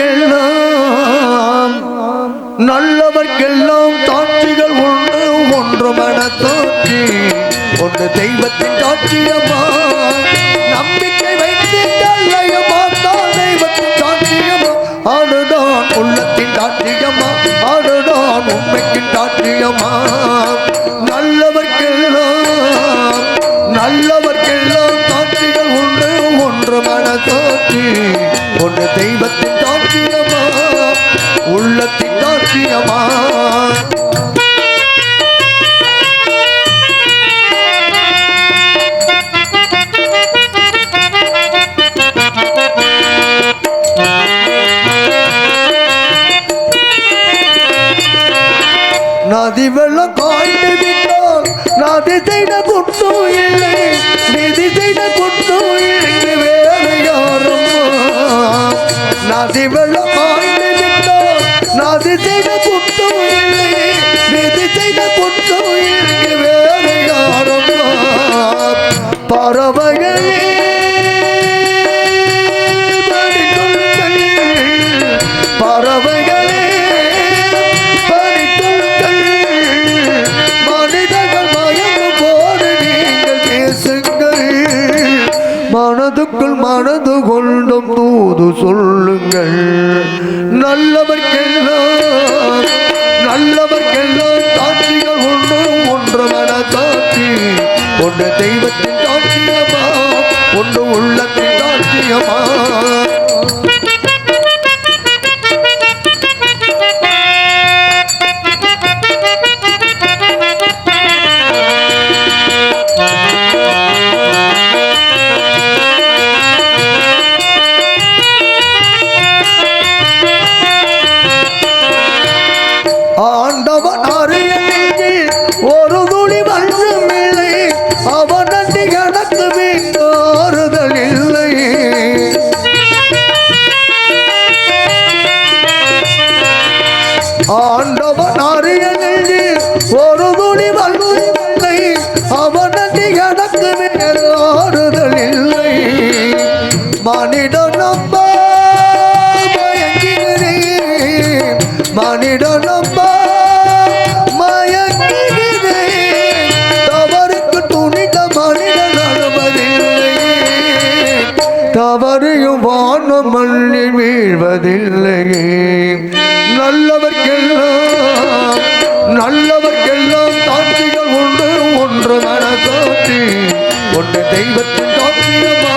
நல்லவர்க்கெல்லாம் நல்லவர்க்கெல்லாம் சாட்சிகள் ஒன்று ஒன்று மன மனத்தாட்சி ஒன்று தெய்வத்தின் சாட்சியமா நம்பிக்கை வைத்து கல்லையமா தெய்வத்தின் சாட்சியமா அதுதான் உள்ளத்தின் சாட்சியமா அதுதான் உண்மைக்கு சாட்சியமா நல்லவர்க்கெல்லாம் நல்லவர்க்கெல்லாம் சாட்சிகள் ஒன்று ஒன்று மன மனசாட்சி ஒன்று தெய்வத்தின் நதி வெள்ளம் காய்ந்து விட்டால் நதி செய்த குற்றம் இல்லை நிதி செய்த குற்றம் இல்லை வேறு யாரும்? நதி வெள்ளம் சொல்லுங்கள். நல்லவர்க்கெல்லாம் நல்லவர்க்கெல்லாம் சாட்சிகள் உண்டு ஒன்று மன சாட்சி. ஒன்று தெய்வத்தின் சாட்சியமா ஒன்று உள்ளத்தின் சாட்சியமா. ஒரு தெய்வத்தின் சாட்சியமா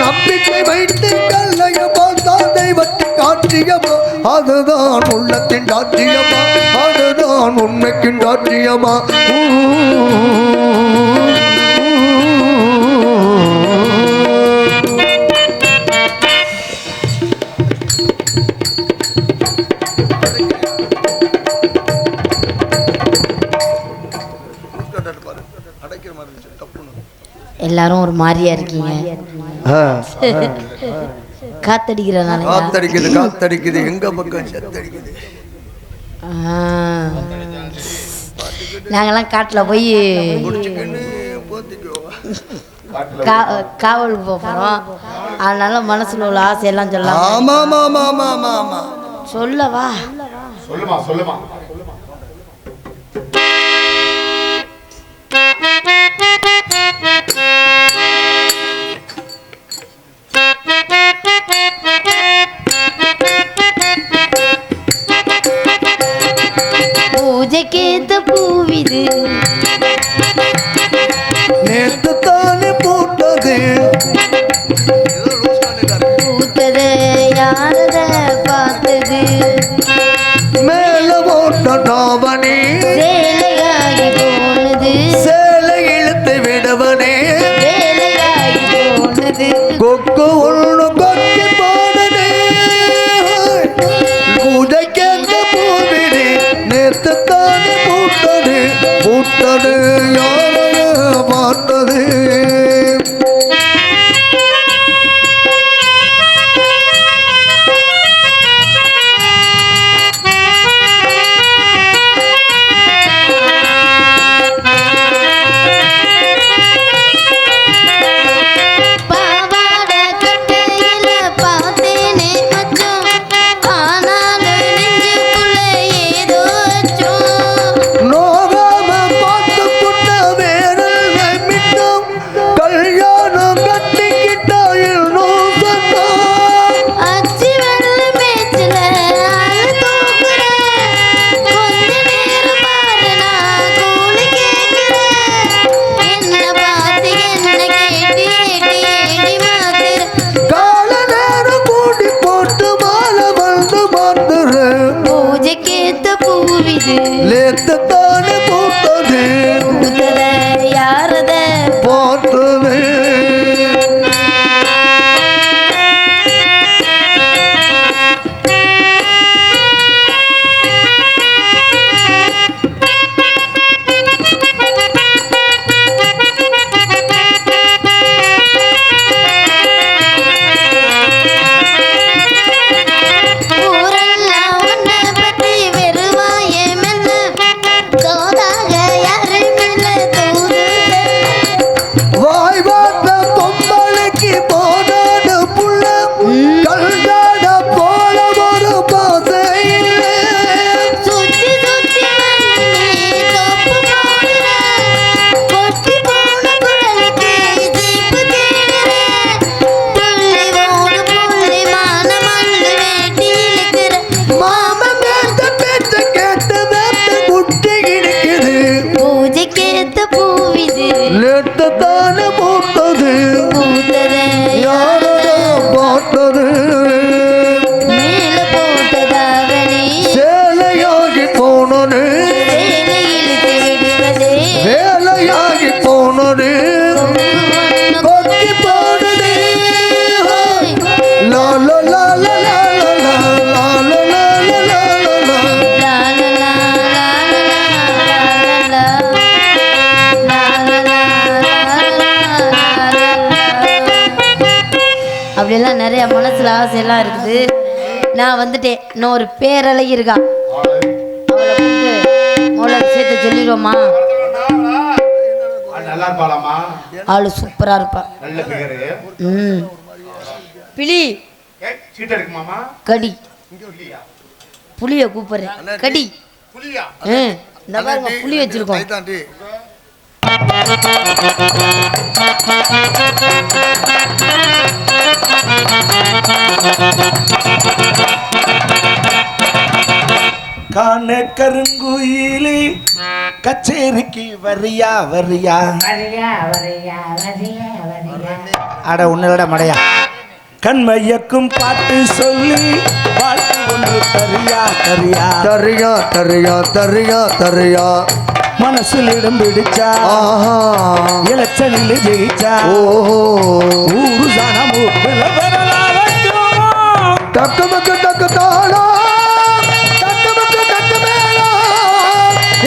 நம்பிக்கை வைத்து கல்லையமா? தான் தெய்வத்தின் சாட்சியமா அதுதான் உள்ளத்தின் சாட்சியமா அதுதான் உண்மைக்கின் சாட்சியமா எல்லாரும் ஒரு மாதிரியா இருக்கீங்க. ஆ, காத்தடிக்கிறனால. காத்தடிக்குது காத்தடிக்குது. எங்க பக்கம் செத்தடிக்குது. நாங்கெல்லாம் காட்டில் போய் குடிச்சுக்கின்னு போத்திக்கோ கா காவலுக்கு போக போகிறோம் அதனால மனசுல உள்ள ஆசையெல்லாம் சொல்லலாம் சொல்லவா சொல்லுமா சொல்லுமா. அப்படியெல்லாம் நிறைய மனசுல ஆசையெல்லாம் இருக்குது. நான் வந்துட்டேன். இன்னும் ஒரு பேரழகி இருக்கா? அவளை விஷயத்த சொல்லிடுவோமா அவளு சூப்பரா இருப்பா. ம். பிளி கடி. புளிய கூப்பிடுறேன். கடி. ம். இந்த பாருங்க புளி வச்சிருக்கோம். காண கருங்குயிலே கச்சேரிக்கு வரியா வரியா? அட உன்னோட மடையா. கண்மையக்கும் பாட்டு சொல்லி ஒன்று தரியா தரியா. தரியா தரியா தரியா தரியா. மனசில் இடம் பிடிச்சா இலச்சனில் ஜெயிச்சா. ஓஹோ. ஊரு சாண மூக்குல விரலா வைக்கும். தக்கமுக்கு தக்க தாளா. தக்கமுக்கு தக்க மேளா.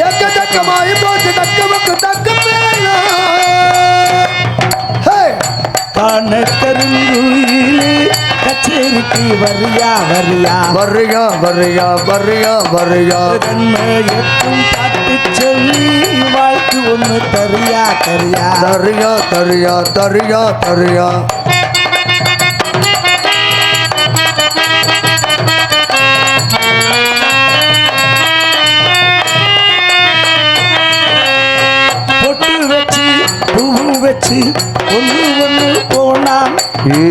எக்க தக்கமாய் போச்சு தக்கமுக்கு தக்க மேளா. ஹே. காண கருங்குயிலே கச்சேரிக்கு வரியா வரியா? வரியா வரியா வரியா வரியா. கண்மையக்கும் பாட்டு சொல்லி வாழ்த்து ஒன்று தரியா தரியா? தரியா தரியா தரியா தரியா. பொட்டு வச்சு ஒன்று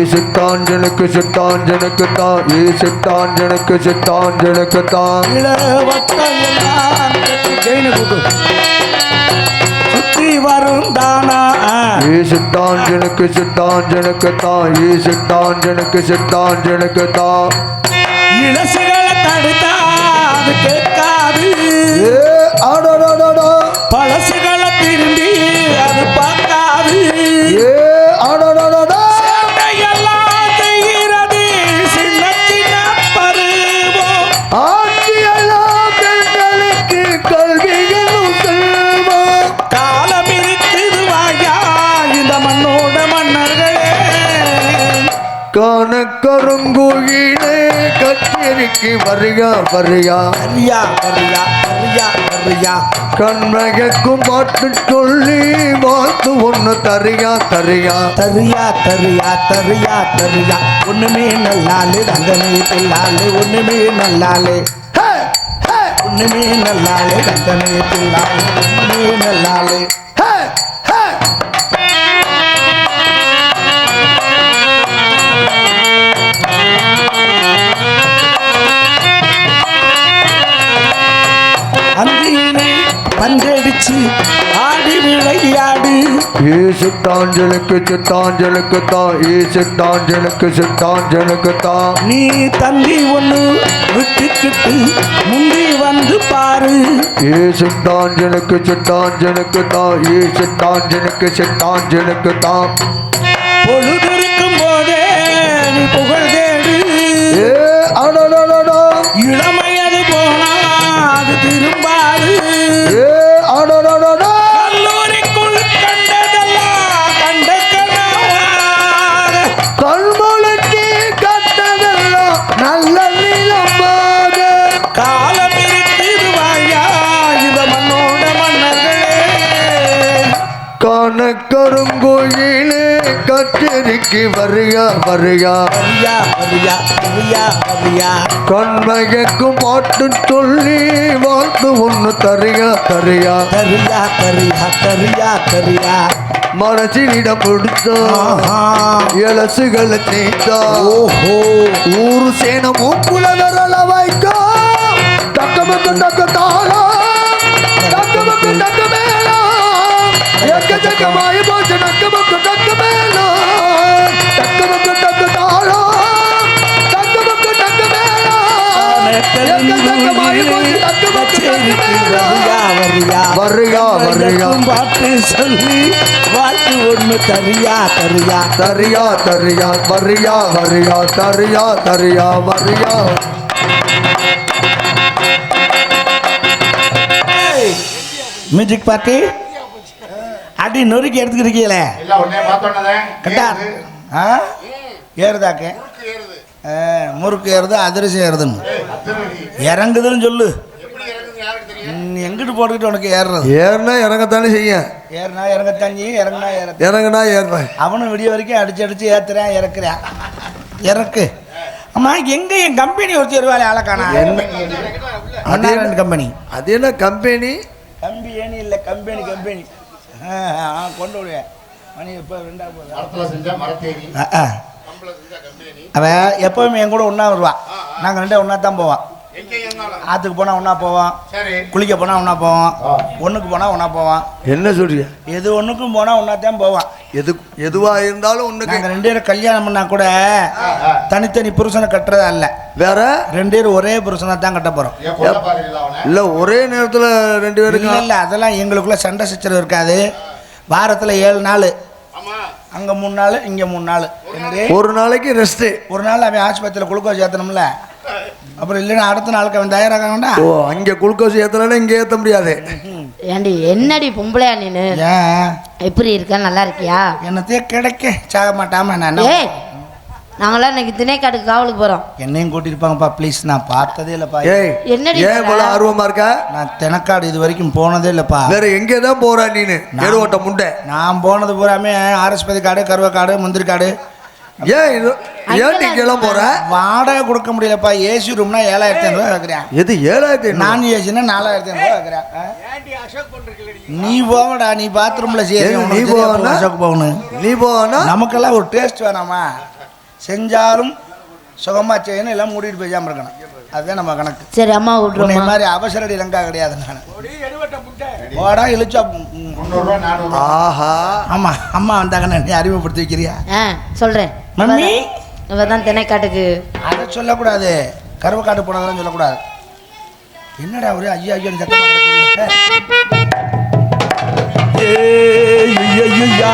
சித்தாஞ்சனுக்கு சித்தாஞ்சனுக்கு தான் ஈ சித்தாஞ்சனுக்கு சித்தாஞ்சனுக்கு தான் இள வரும் தானா ஈ சித்தாஞ்சனுக்கு சித்தாஞ்சனுக்கு தான் ஈ சித்தாஞ்சனுக்கு சித்தாஞ்சனுக்கு தான் இளசுகளை கச்சேரிக்கு வரியா வரியா? வரியா வரியா வரியா வரியா. கண்மகக்கும் பாட்டு சொல்லி வாழ்த்து ஒன்று தரியா தரியா? தரியா தரியா தரியா தரியா. ஒண்ணுமே நல்லாலே தங்கமே பிள்ளாலே ஒண்ணுமே நல்லாலே. ஒண்ணுமே நல்லாலே தங்கமே பிள்ளாலே ஒண்ணுமே நல்லாலே. பந்தடிச்சு ஆடி விளையாடு. ஈ சித்தாஞ்சலுக்கு தான் ஈ சித்தாஞ்சலுக்கு தான் நீ தந்தி ஒண்ணு விட்டுக்கிட்டு முந்தி வந்து பாரு. ஈ சித்தாஞ்சலுக்கு தான் ஈ சித்தாஞ்சலுக்கு தான் பொழுது இருக்கும் போதே நீ புகழ் தேடு. ஏ அடடடடா. இளமையது கச்சேரிக்கு வரியா வரியா? வரியா வரியா வரியா வரியா. கண்மயக்கும் பாட்டு சொல்லி வாழ்த்து ஒன்று தரியா தரியா? தரியா தரியா தரியா தரியா. மனசினிடம் பிடிச்சா ஆஹா. எலசுகளை தேய்த்தா ஓஹோ. ஊரு சேன மூக்குல விரல வைக்கா தக்கமுக்கு தக்க தாளா தக்கமுக்கு தக்க பாட்டு சொல்லி வாழ்த்து ஒண்ணு தரியா தரியா தரியா தரியா வரியா வரியா தரியா தரியா வரியா. மியூசிக் பார்ட்டி அடி நொறுக்கி பார்த்தோன்னதே கட்டா. ஆ? ஏறுதாக்க? முறுக்கு ஏறுது. அதிரசம் ஏறுதுன்னு. இறங்குதுன்னு சொல்லு எப்படி இறங்குது யாருக்கு தெரியும் ம், எங்கிட்டு போட்டுக்கிட்டு உனக்கு ஏறுறது? ஏறினா இறங்கத்தானே செய்யும். ஏறுனா இறங்கத்தாஞ்சி இறங்குனா இறங்க இறங்குனா ஏறுறேன் அவனும் விடிய வரைக்கும் அடிச்சு அடிச்சு ஏத்துறான் இறக்குறான். இறக்கு. அம்மா எங்க என் கம்பெனி ஒருத்தி வருவாள் ஆளக்கானா என்ன? கம்பெனி அது என்ன? கம்பெனி கம்பி ஏணி இல்லை கம்பெனி கம்பெனி. ஆ, ஆ, கொண்டு விடுவேன். மணி எப்போ ரெண்டா போகுது? மரத்துல செஞ்சா மரத்தேரி ஆ, ஆ. கம்பள செஞ்சா கம்பெனி அவன் எப்பவுமே என் கூட ஒன்றா வருவா. நாங்கள் ரெண்டே ஒன்றா தான் இருந்தாலும் ஆற்றுக்கு போனால் ஒன்றா போவோம் சரி. குளிக்க போனால் ஒன்றா போவோம் ஒன்றுக்கு போனால் ஒன்றா போவோம் என்ன சொல்றிய எது ஒன்றுக்கும் போனால் ஒன்றா தான் போவோம் எது எதுவா இருந்தாலும் ஒண்ணுக்கு. நாங்கள் ரெண்டு பேரும் கல்யாணம் பண்ணா கூட தனித்தனி புருஷனை கட்டுறதா இல்லை வேற? ரெண்டு பேரும் ஒரே புருஷனை தான் கட்ட போகிறோம் இல்ல ஒரே நேரத்துல ரெண்டு இல்லை பேருக்கும் இல்லை அதெல்லாம் எங்களுக்குள்ள சண்டை சச்சரவு இருக்காது. வாரத்தில் ஏழு நாள். ஆமா. அங்கே மூணு நாள் இங்கே மூணு நாள். ஒரு நாளைக்கு ரெஸ்ட் ஒரு நாள் அவன் ஆஸ்பத்திரியில் குளுக்கோஸ் ஏற்றணும்ல அப்புறம் இல்லைன்னா அடுத்த நாளுக்கு அவன் தயாராக வேண்டாம். ஓ அங்க குளுக்கோஸ் ஏத்தலன்னா இங்க ஏத்த முடியாது. ஏண்டி என்னடி பொம்பளையா நீனு? ஏன்? எப்படி இருக்க? நல்லா இருக்கியா? என்னத்தையே கிடைக்க. சாக மாட்டாம நான் ஏய் நாங்களாம் இன்னைக்கு திணைக்காட்டுக்கு காவலுக்கு போறோம். என்னையும் கூட்டிருப்பாங்கப்பா ப்ளீஸ் நான் பார்த்ததே இல்லைப்பா. ஏய் என்னடி ஏன் இவ்வளவு சொல்ற? ஆர்வமா இருக்க? நான் தெனக்காடு இது வரைக்கும் போனதே இல்லைப்பா. வேற எங்கே தான் போற நீனு? ஏறுவோட்ட முண்டை. நான் போனது பூராமே ஆரஸ்பதி காடு கருவக்காடு முந்திரி காடு. ஏன் இது ஏன் இங்கெல்லாம் போற? வாடகை கொடுக்க முடியலப்பா. ஏசி ரூம்னா ஏழாயிரத்தி ஐநூறுவா வைக்கிறேன் எது ஏழாயிரத்தி? நான் ஏசினா நாலாயிரத்தி ஐநூறுவா வைக்கிறேன் ஆ? நீ போவடா நீ பாத்ரூம்ல சேரி நீ போவனா? அசோக் போகணும். நீ போனா? நமக்கெல்லாம் ஒரு டேஸ்ட் வேணாமா? செஞ்சாலும் சுகமா செய்யணும் எல்லாம் மூடிட்டு போயாம இருக்கணும். அதுதான் நம்ம கணக்கு. சரி அம்மா உன்னை விட்ருமா மாதிரி அவசரடி லங்கா கிடையாது நான். போடா இழுச்சா ஆஹா. ஆமா அம்மா வந்தாங்கன்னு நீ அறிமுகப்படுத்தி வைக்கிறியா? ஆ சொல்றேன். மம்மி? இவ தான் திணைக்காட்டுக்கு. அதை சொல்லக்கூடாது. கருவக்காட்டு போனதெல்லாம் சொல்லக்கூடாது. என்னடா ஒரே ஐயா ஐயா சத்தமா கிடக்குது? ஏய், ஐயா, ஐயா.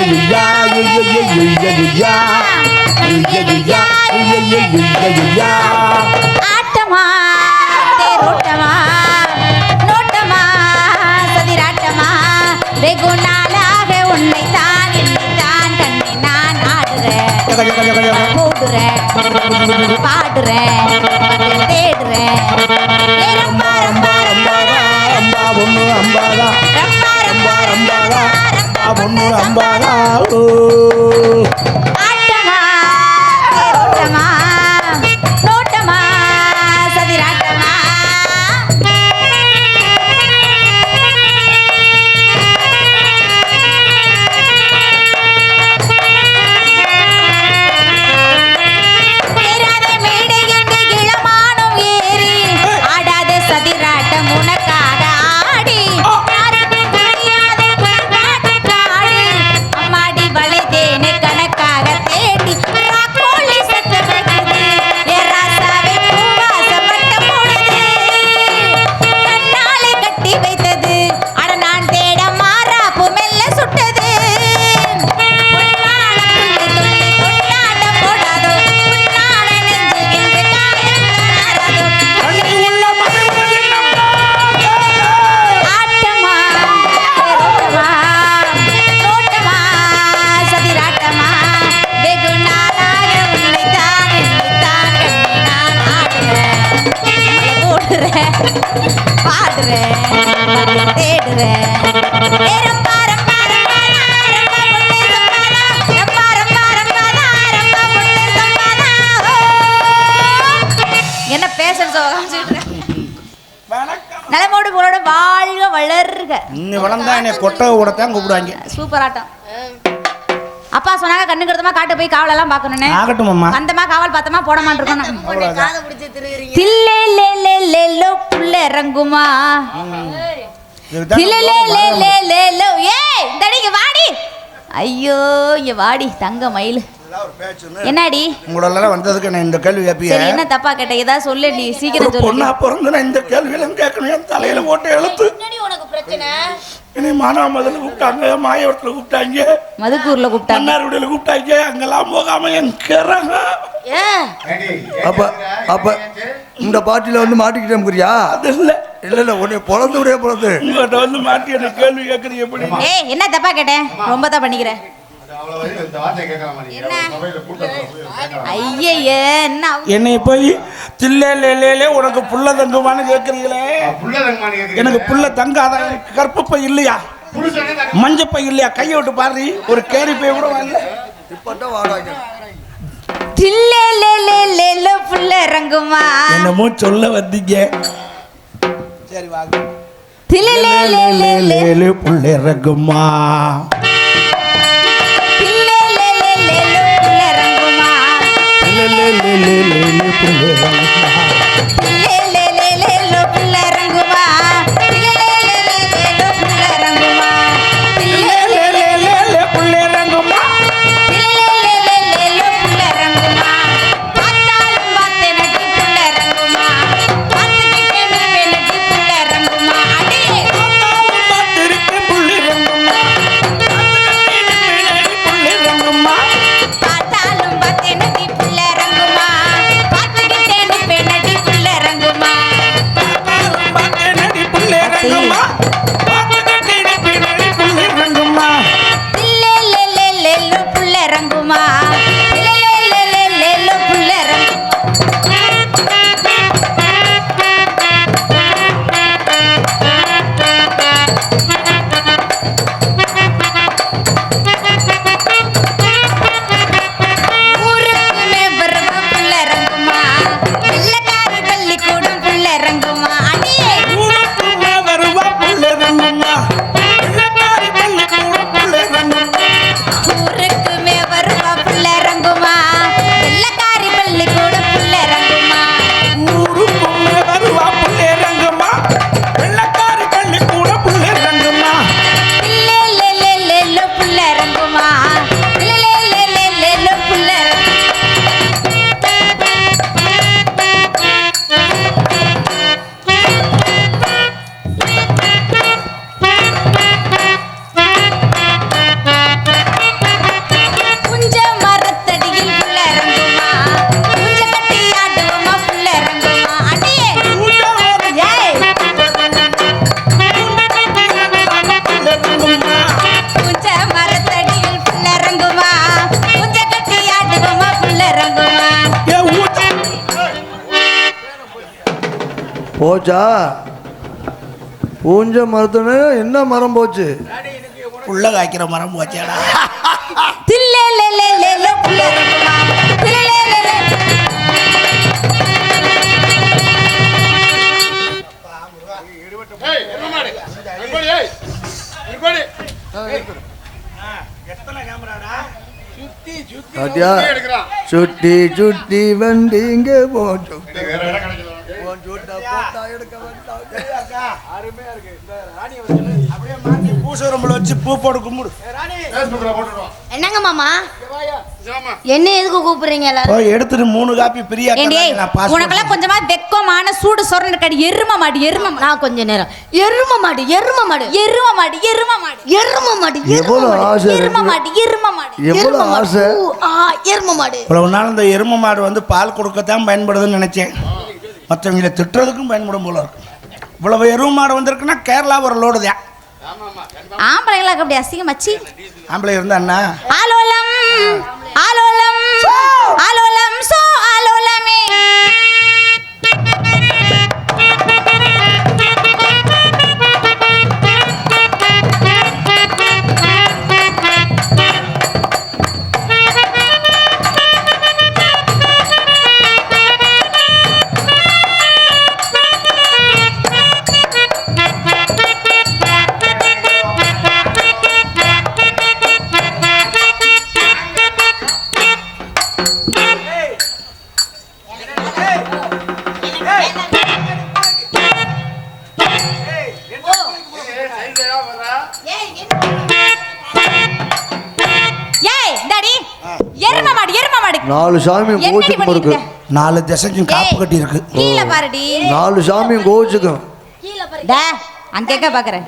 ஐயா, ஐயா, ஆட்டமா தேரோட்டமா நோட்டமா சதிராட்டமா உன்னை தான் என்னை தான் கண்ணை நான் ஆடுறேன் கூடுறேன் பாடுறேன். தேடுறேன் ரம்பா, ரம்பா, ரம்பா, அம்பாதா ரம்பா, ரம்பா, அம்பாதா அம்பாதா இன்னும் வளர்ந்தா என்னை கொட்டை கூடத்தான் கூப்பிடுவாங்க. சூப்பர் ஆட்டம் அப்பா சொன்னாங்க கண்ணு கருத்தமா காட்டு போய் காவலெல்லாம் பார்க்கணுன்னு ஆகட்டும் அம்மா அந்தமா காவல் பார்த்தமா பிடிச்சி திருகிறீங்க. தில்லே லே லே லே லோ புள்ள இறங்குமா? தில்லே லே லே லே லே லோ. ஏய் இந்தடி இங்க வாடி. ஐயோ இங்க வாடி தங்க மயில். என்னடி? உங்களெல்லாம் வந்ததுக்கு நான் இந்த கேள்வி சரி என்ன தப்பா கேட்ட? ஏதாவது சொல்லுடி சீக்கிரம் ஒரு பொண்ணா சொல்லு. பிறந்து நான் இந்த கேள்வியெல்லாம் கேட்கணும். என் தலையில போட்டு எழுத்து என்னை மானாமதுல கூப்பிட்டாங்க மாயவரத்தில் கூப்பிட்டாங்க. மதுக்கூர்ல கூப்பிட்டாங்க. மன்னார்குடியில் கூப்பிட்டாங்க. அங்கெல்லாம் போகாம எங்கிறாங்க அப்ப அப்ப இந்த பாட்டில வந்து மாட்டிக்கிட்டேங்கிறியா அது இல்லை. இல்ல இல்ல உன்னை பொழந்து விடே பொழந்து. உங்கள்கிட்ட வந்து மாட்டி என்ன கேள்வி கேட்குறீங்க எப்படி? ஏய் என்ன தப்பா கேட்டேன்? ரொம்ப தான் பண்ணிக்கிறேன் என்ன? போய் போய் தில்லே லேலே உனக்கு புள்ள தங்குமான்னு கேட்குறீங்களே. எனக்கு புள்ள தங்காதான் எனக்கு கற்பப்பை இல்லையா? மஞ்சப்பை இல்லையா? கையை விட்டு பாரு ஒரு கேரி பை கூட வரல. இப்பதான் வாடாங்க தில்லே லே லே லே லோ புள்ள இறங்குமா? என்னமோ சொல்ல வந்தீங்க. சரி வாங்க. புள்ள இறங்குமா? লে লে লে লে போச்சா? பூஞ்ச மரத்துன்னு என்ன மரம் போச்சு? புள்ள காய்க்கிற மரம் போச்சேடா. தில்லே லே லே லே லே புள்ள இறங்குமா தில்லே லே லே லே ஏய், என்ன மாடு? நிப்பாடு, ஏய். நிப்பாடு. பாத்தியா இங்கே எடுக்கிறான். சுட்டி சுட்டி வண்டிங்க போச்சு இது வேற இடம் கிடைக்குது உனக்கு? பூசரம்புல வச்சு பூ போட கும்பிடு. என்னங்க மாமா? என்ன எதுக்கு கூப்பிடுறீங்க எல்லாரும்? போய் எடுத்துட்டு மூணு காப்பி பிரியா ஏண்டி நான் பாஸ் உனக்கெல்லாம் கொஞ்சமா வெக்கமான சூடு சொரண கடி. எரும மாடு எரும நான் கொஞ்ச நேரம். எரும மாடு எரும மாடு. எரும மாடு எரும மாடு. எரும மாடு எவ்வளவு ஆசை எரும இருக்கு. மாடு எரும மாடு. எவ்வளவு ஆசை? எரும மாடு. இவ்வளவு நாள் இந்த எரும மாடு வந்து பால் கொடுக்கத்தான் பயன்படுதுன்னு நினைச்சேன். மற்றவங்களை திட்டுறதுக்கும் பயன்படும் போல இருக்கு. இவ்வளவு எரும மாடு வந்திருக்குன்னா கேரளா ஒரு லோடு தான் ஆம்பளைங்களுக்கு அப்படி அசிங்கமாச்சு ஆம்பளை இருந்தா அண்ணா ஆலோலம். ஆலோலம். ஆலோலம். சோ ஆலோலமே. நாலு சாமியும் என்னடி கோச்சுக்கும் இருக்கு? நாலு திசைக்கும் காப்பு கட்டி இருக்கு. கீழே பாருடி. நாலு சாமியும் கோச்சுக்கும். கீழே பாரு. டா அங்க பாக்குறேன்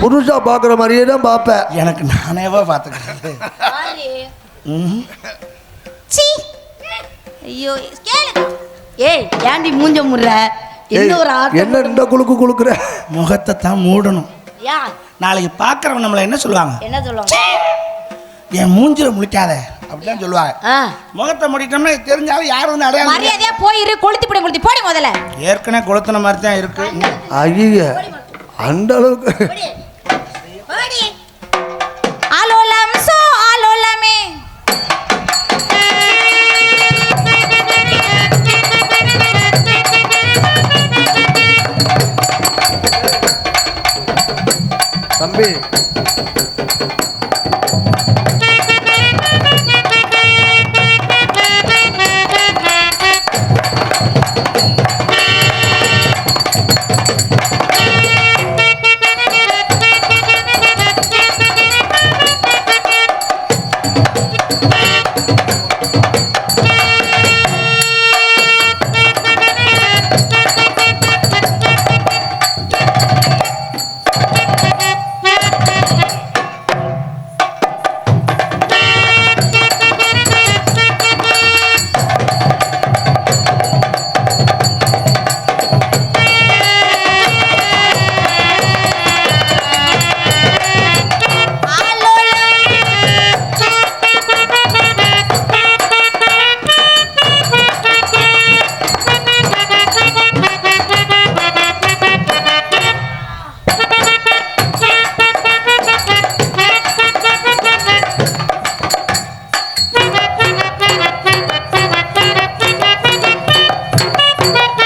புதுசா பாக்குற மாதிரியே தான் பாப்பேன் எனக்கு நானேவா சீ ஐயோ கேளு. ஏய் ஏன்டி மூஞ்ச முடுற? என்ன ஒரு ஆட்டம் என்ன இந்த குலுக்கு குலுக்குற? முகத்தை தான் மூடணும். யா நாளைக்கு பார்க்குறவங்க நம்மளை என்ன சொல்லுவாங்க? என்ன சொல்லுவாங்க? என் மூஞ்சில முழிக்காத. அப்படிதான் சொல்லுவாங்க. முகத்தை முடிட்டோம்னா தெரிஞ்சாலும் யாரும் வந்து அடையாளம். மரியாதையா போயிரு கொளுத்தி போடி கொளுத்தி. போடி முதல்ல. ஏற்கனவே கொளுத்துன மாதிரி தான் இருக்கு. ஐய அந்த அளவுக்கு. B. Thank you.